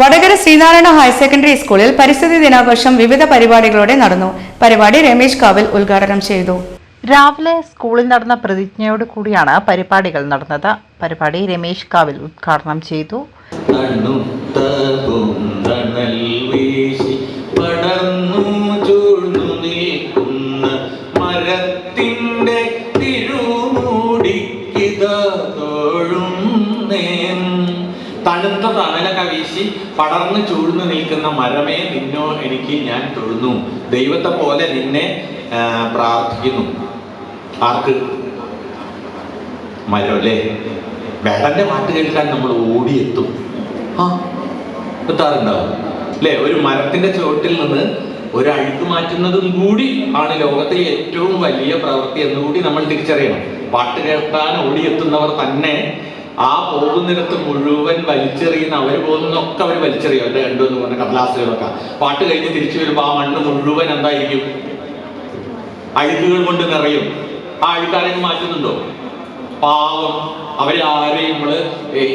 Vadakara Sreenarayana higher secondary സ്കൂളിൽ പരിസ്ഥിതി ദിനാഘോഷം വിവിധ പരിപാടികളോടെ നടന്നു. പരിപാടി രമേശ് കാവിൽ ഉദ്ഘാടനം ചെയ്തു. രാവിലെ സ്കൂളിൽ നടന്ന പ്രതിജ്ഞയോട് കൂടിയാണ് പരിപാടികൾ നടന്നത്. പരിപാടി രമേശ് കാവിൽ ഉദ്ഘാടനം ചെയ്തു. പടർന്നു ചൂഴ്ന്നു നിൽക്കുന്ന മരത്തിന്റെ തിരുമൂടിക്കിത തണുത്ത തണലൊക്കെ വീശി പടർന്ന് ചൂഴ്ന്നു നിൽക്കുന്ന മരമേ നിന്നോ എനിക്ക് ഞാൻ തൊഴുന്നു. ദൈവത്തെ പോലെ നിന്നെ പ്രാർത്ഥിക്കുന്നു. ആർക്ക്? മരം അല്ലേ? വേടന്റെ പാട്ട് കേൾക്കാൻ നമ്മൾ ഓടിയെത്തും. ആ എത്താറുണ്ടാവും. അല്ലേ? ഒരു മരത്തിന്റെ ചുവട്ടിൽ നിന്ന് ഒരു അഴുക്ക് മാറ്റുന്നതും കൂടി ആണ് ലോകത്തിലെ ഏറ്റവും വലിയ പ്രവൃത്തി എന്നുകൂടി നമ്മൾ തിരിച്ചറിയണം. പാട്ട് കേൾക്കാൻ ഓടിയെത്തുന്നവർ തന്നെ ആ പോകുന്നിടത്ത് മുഴുവൻ വലിച്ചെറിയുന്ന അവർ പോകുന്നൊക്കെ അവർ വലിച്ചെറിയും അവരുടെ രണ്ടു എന്ന് പറഞ്ഞ കടലാസുകളൊക്കെ. പാട്ട് കഴിഞ്ഞ് തിരിച്ചു വരുമ്പോൾ ആ മണ്ണ് മുഴുവൻ എന്തായിരിക്കും? അഴുക്കുകൾ കൊണ്ട് നിറയും. ആ അഴുക്കാരെയും മാറ്റുന്നുണ്ടോ? പാവം. അവരെ നമ്മൾ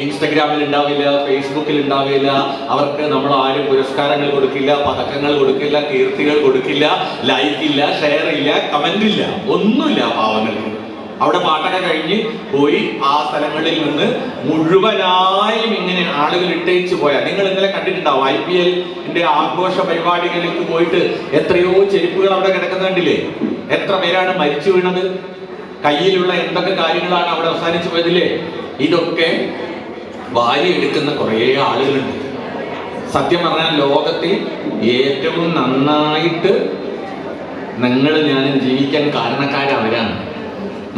ഇൻസ്റ്റഗ്രാമിൽ ഉണ്ടാവില്ല ഫേസ്ബുക്കിൽ ഉണ്ടാവില്ല അവർക്ക് നമ്മൾ ആരും പുരസ്കാരങ്ങൾ കൊടുക്കില്ല പതക്കങ്ങൾ കൊടുക്കില്ല കീർത്തികൾ കൊടുക്കില്ല ലൈക്ക് ഇല്ല ഷെയർ ഇല്ല കമന്റ് ഇല്ല ഒന്നുമില്ല പാവങ്ങൾക്ക്. അവിടെ പാട്ടൊക്കെ കഴിഞ്ഞ് പോയി ആ സ്ഥലങ്ങളിൽ നിന്ന് മുഴുവനായും ഇങ്ങനെ ആളുകൾ ഇട്ടേച്ച് പോയാൽ നിങ്ങൾ ഇന്നലെ കണ്ടിട്ടുണ്ടാവും ഐ പി എല്ലിന്റെ ആഘോഷ പരിപാടികളിലേക്ക് പോയിട്ട് എത്രയോ ചെരുപ്പുകൾ അവിടെ കിടക്കുന്നുണ്ടില്ലേ എത്ര പേരാണ് മരിച്ചു വീണത്? കയ്യിലുള്ള എന്തൊക്കെ കാര്യങ്ങളാണ് അവിടെ അവസാനിച്ചു പോയതില്ലേ? ഇതൊക്കെ വാരി എടുക്കുന്ന കുറേ ആളുകളുണ്ട്. സത്യം പറഞ്ഞാൽ ലോകത്തിൽ ഏറ്റവും നന്നായിട്ട് നിങ്ങൾ ഞാനും ജീവിക്കാൻ കാരണക്കാർ അവരാണ്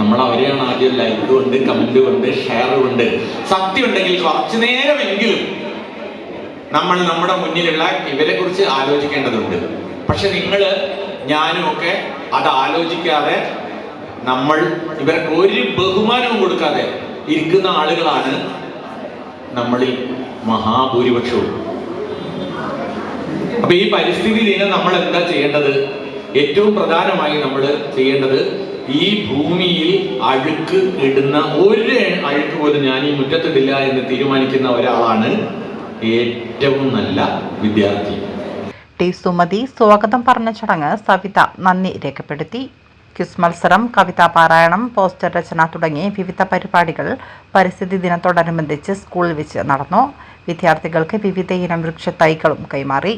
നമ്മൾ അവരെയാണ് ആദ്യം ലൈക്ക് ഉണ്ട് കമന്റ് ഉണ്ട് ഷെയർ ഉണ്ട് സത്യം ഉണ്ടെങ്കിൽ കുറച്ചു നേരമെങ്കിലും നമ്മൾ നമ്മുടെ മുന്നിലുള്ള ഇവരെ കുറിച്ച് ആലോചിക്കേണ്ടതുണ്ട്. പക്ഷെ നിങ്ങൾ ഞാനും ഒക്കെ അത് ആലോചിക്കാതെ നമ്മൾ ഇവർക്ക് ഒരു ബഹുമാനവും കൊടുക്കാതെ ഇരിക്കുന്ന ആളുകളാണ് നമ്മളിൽ മഹാഭൂരിപക്ഷവും. അപ്പൊ ഈ പരിസ്ഥിതി ദിനം നമ്മൾ എന്താ ചെയ്യേണ്ടത്? ഏറ്റവും പ്രധാനമായി നമ്മൾ ചെയ്യേണ്ടത് ഈ ഭൂമിയിൽ അഴുക്ക് ഇടുന്ന ഒരു അഴുക്ക് പോലും ഞാൻ ഈ മുറ്റത്തിടില്ല എന്ന് തീരുമാനിക്കുന്ന ഒരാളാണ് ഏറ്റവും നല്ല വിദ്യാർത്ഥി. ടി സുമതി സ്വാഗതം പറഞ്ഞ ചടങ്ങ് സവിത നന്ദി രേഖപ്പെടുത്തി. ക്വിസ് മത്സരം കവിതാ പാരായണം പോസ്റ്റർ രചന തുടങ്ങി വിവിധ പരിപാടികൾ പരിസ്ഥിതി ദിനത്തോടനുബന്ധിച്ച് സ്കൂളിൽ വെച്ച് നടന്നു. വിദ്യാർത്ഥികൾക്ക് വിവിധ ഇനം വൃക്ഷ തൈകളും കൈമാറി.